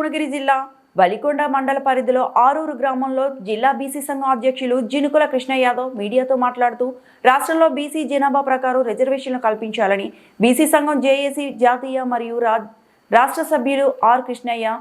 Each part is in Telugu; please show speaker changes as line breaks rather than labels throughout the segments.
భువనగిరి జిల్లా వలికొండ మండల పరిధిలో ఆరూరు గ్రామంలో జిల్లా బీసీ సంఘం అధ్యక్షులు జినుకుల కృష్ణ యాదవ్ మీడియాతో మాట్లాడుతూ రాష్ట్రంలో బీసీ జనాభా ప్రకారం రిజర్వేషన్లు కల్పించాలని బీసీ సంఘం జేఏసీ జాతీయ మరియు రా- రాష్ట్ర సభ్యులు ఆర్ కృష్ణయ్య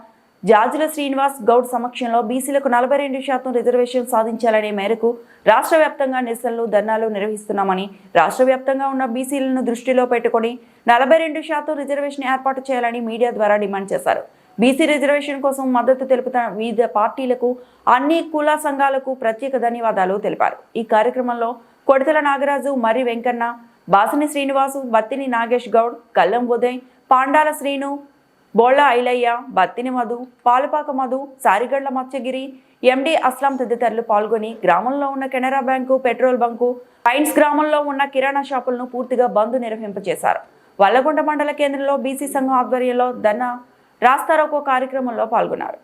జాజుల శ్రీనివాస్ గౌడ్ సమక్షంలో బీసీలకు నలభై రెండు శాతం రిజర్వేషన్ సాధించాలనే మేరకు రాష్ట్ర వ్యాప్తంగా నిరసనలు ధర్నాలు నిర్వహిస్తున్నామని రాష్ట్ర వ్యాప్తంగా ఉన్న బీసీలను దృష్టిలో పెట్టుకొని నలభై రెండు శాతం రిజర్వేషన్ ఏర్పాటు చేయాలని మీడియా ద్వారా డిమాండ్ చేశారు. బీసీ రిజర్వేషన్ కోసం మద్దతు తెలుపుతున్న వివిధ పార్టీలకు అన్ని కుల సంఘాలకు ప్రత్యేక ధన్యవాదాలు తెలిపారు. ఈ కార్యక్రమంలో కొడతల నాగరాజు మరి వెంకన్న బాసిని శ్రీనివాసు బత్తిని నాగేష్ గౌడ్ కల్లం ఉదయ్ పాండాల శ్రీను బోళ్ళ ఐలయ్య బత్తిని మధు పాలపాక మధు సారిగడ్ల మత్స్యగిరి ఎండి అస్లాం తదితరులు పాల్గొని గ్రామంలో ఉన్న కెనరా బ్యాంకు పెట్రోల్ బంకు పైన్స్ గ్రామంలో ఉన్న కిరాణా షాపులను పూర్తిగా బంద్ నిర్వహింపజేశారు. వల్లగొండ మండల కేంద్రంలో బీసీ సంఘం ఆధ్వర్యంలో ధన రాస్తారోకో కార్యక్రమంలో పాల్గొన్నారు.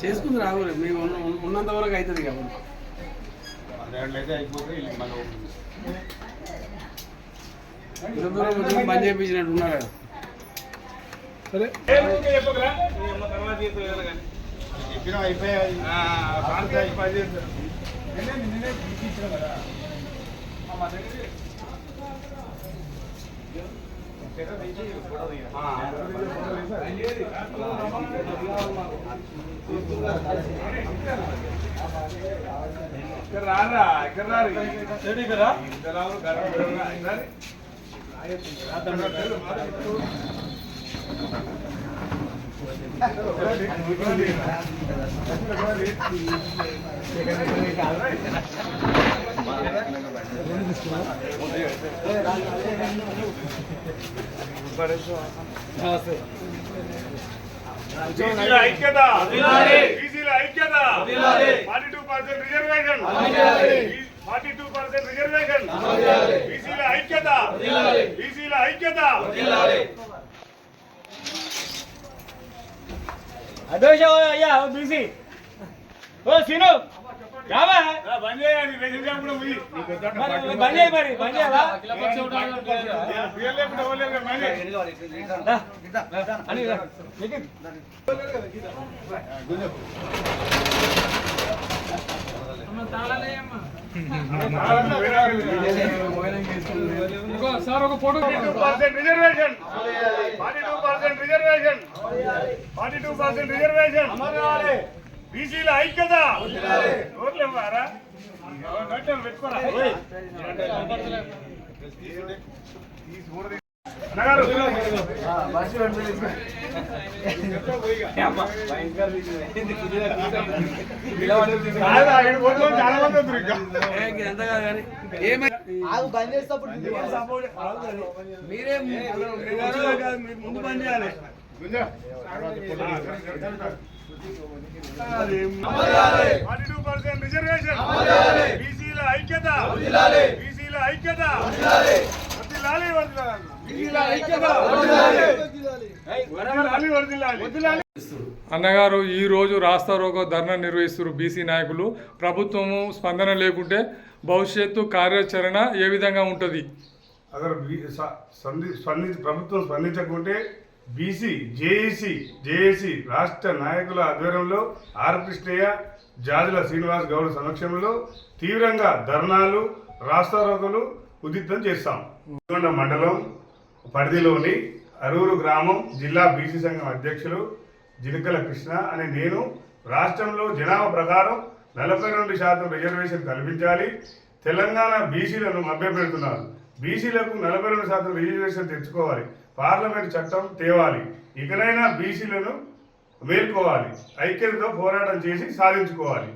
చేసుకుంది రావాలి మేము ఉన్న- ఉన్నంత వరకు అవుతుంది కాబట్టి
పదేళ్ళైతే అయిపోతే వీళ్ళు మళ్ళీ
ఇంత దూరం వచ్చి బంద్ చేయించినట్టు ఉన్నారు కదా.
చెప్పినా అయిపోయాయి
రారా ఇక్కడ రారు రెడీ కదా ఇక్కడ రావు బీసీల ఐక్యత బీసీల ఐక్యత forty two percent reservation forty two percent reservation బీసీల ఐక్యత బీసీల ఐక్యత
అదోష అయ్యా బీసీ ఓ సీను రావా
బంద్ చేయాలి రేషన్ షాప్ కూడా పోయి
మరి బంద్ చేయి మరి బంద్ చేయవా
బియ్యం లేకుండా ఇవ్వలేరు కదా, బంద్ చేయి.
రా. అని రా. Nitin.
Percent reservation forty two percent reservation forty two percent reservation బీసీల ఐక్యత నోట్లు ఇవ్వరా నోట్లు పెట్టుకోరా
మీరే
ముందు పని చేయాలి రిజర్వేషన్. బీసీల ఐక్యత. బీసీల ఐక్యత.
అన్నగారు ఈరోజు రాస్తా రోకో ధర్నా నిర్వహిస్తున్నారు బీసీ నాయకులు. ప్రభుత్వము స్పందన లేకుంటే భవిష్యత్తు కార్యాచరణ ఏ విధంగా ఉంటుంది?
స్పందించి ప్రభుత్వం స్పందించకుంటే బీసీ జేఏసీ జేఏసీ రాష్ట్ర నాయకుల ఆధ్వర్యంలో ఆర్ కృష్ణయ్య జాజుల శ్రీనివాస్ గౌడ్ సమక్షంలో తీవ్రంగా ధర్నాలు రాస్తారోకలు ఉద్రిక్తం చేస్తాం. నల్గొండ మండలం పరిధిలోని అరూరు గ్రామం జిల్లా బీసీ సంఘం అధ్యక్షులు జిలకల కృష్ణ అనే నేను రాష్ట్రంలో జనాభా ప్రకారం నలభై రెండు శాతం రిజర్వేషన్ కల్పించాలి. తెలంగాణ బీసీలను మభ్యపెడుతున్నారు. బీసీలకు నలభై రెండు శాతం రిజర్వేషన్ తెచ్చుకోవాలి. పార్లమెంట్ చట్టం తేవాలి. ఇకనైనా బీసీలను మేల్కోవాలి. ఐక్యతతో పోరాటం చేసి సాధించుకోవాలి.